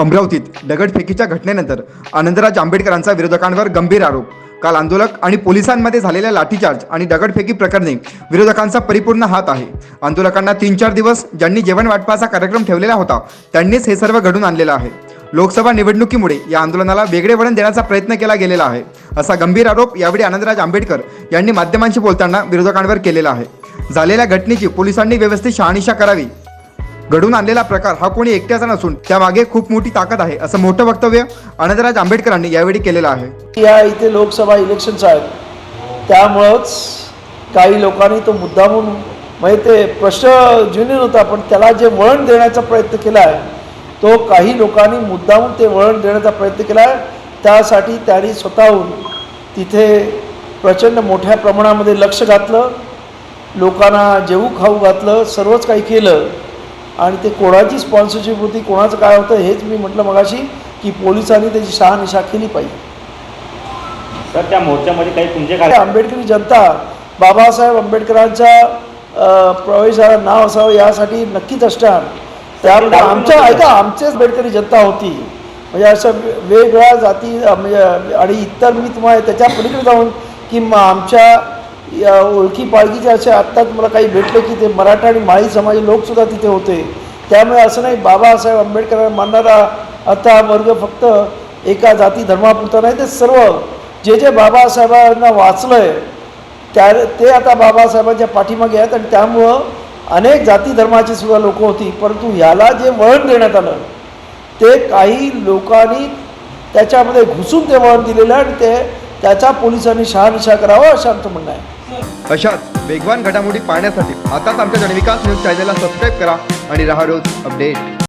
अमरावतीत दगडफेकीच्या घटनेनंतर आनंदराज आंबेडकरांचा विरोधकांवर गंभीर आरोप. काल आंदोलक आणि पोलिसांमध्ये झालेल्या लाठीचार्ज आणि दगडफेकी प्रकरणी विरोधकांचा परिपूर्ण हात आहे. आंदोलकांना तीन चार दिवस ज्यांनी जेवण वाटपाचा कार्यक्रम ठेवलेला होता त्यांनीच हे सर्व घडून आणलेलं आहे. लोकसभा निवडणुकीमुळे या आंदोलनाला वेगळे वळण देण्याचा प्रयत्न केला गेलेला आहे. असा गंभीर आरोप यावेळी आनंदराज आंबेडकर यांनी माध्यमांशी बोलताना विरोधकांवर केलेला आहे. झालेल्या घटनेची पोलिसांनी व्यवस्थित शहानिशा करावी घडून आणलेला प्रकार हा कोणी एकट्याचा नसून त्यामागे खूप मोठी ताकद आहे असं मोठं वक्तव्य अनंतराज आंबेडकरांनी यावेळी केलेलं आहे. या इथे लोकसभा इलेक्शन्स आहेत. त्यामुळंच काही लोकांनी तो मुद्दामून म्हणजे ते प्रश्न जुनी होता पण त्याला जे वळण देण्याचा प्रयत्न केला आहे तो काही लोकांनी मुद्दामून ते वळण देण्याचा प्रयत्न केला आहे. त्यासाठी त्यांनी स्वतःहून तिथे प्रचंड मोठ्या प्रमाणामध्ये लक्ष घातलं लोकांना जेवू खाऊ घातलं सर्वच काही केलं. आणि ते कोणाची स्पॉन्सरशिप होती कोणाचं काय होतं हेच मी म्हटलं मगाशी की पोलिसांनी त्याची शहानिशा केली पाहिजे. तर त्या मोर्चामध्ये काही तुमचे काय आंबेडकरी जनता बाबासाहेब आंबेडकरांच्या प्रवेशाला नाव असावं यासाठी नक्कीच असणार. त्यामुळे आमच्या ऐका आमचीच आंबेडकरी जनता होती. म्हणजे असं वे- वेगवेगळ्या जाती म्हणजे आणि इतर मी तुम्हाला त्याच्या पलीकडे जाऊन की आमच्या या ओळखी पाळखीचे असे आत्ताच मला काही भेटले की ते मराठा आणि माळी समाजी लोकसुद्धा तिथे होते. त्यामुळे असं नाही बाबासाहेब आंबेडकरांना मानणारा आता वर्ग फक्त एका जाती धर्मापुरता नाही ते सर्व जे जे बाबासाहेबांना वाचलं आहे त्या ते आता बाबासाहेबांच्या पाठीमागे आहेत आणि त्यामुळं अनेक जाती धर्माची सुद्धा लोक होती. परंतु ह्याला जे वळण देण्यात आलं ते काही लोकांनी त्याच्यामध्ये घुसून ते वळण दिलेलं आहे आणि ते त्याचा पोलिसांनी शहानिशा करावं असं आमचं म्हणणं आहे. अशाच वेगवान घडामोडी पाहण्यासाठी आताच आमच्या विकास न्यूज चॅनलला सबस्क्राईब करा आणि राहा रोज अपडेट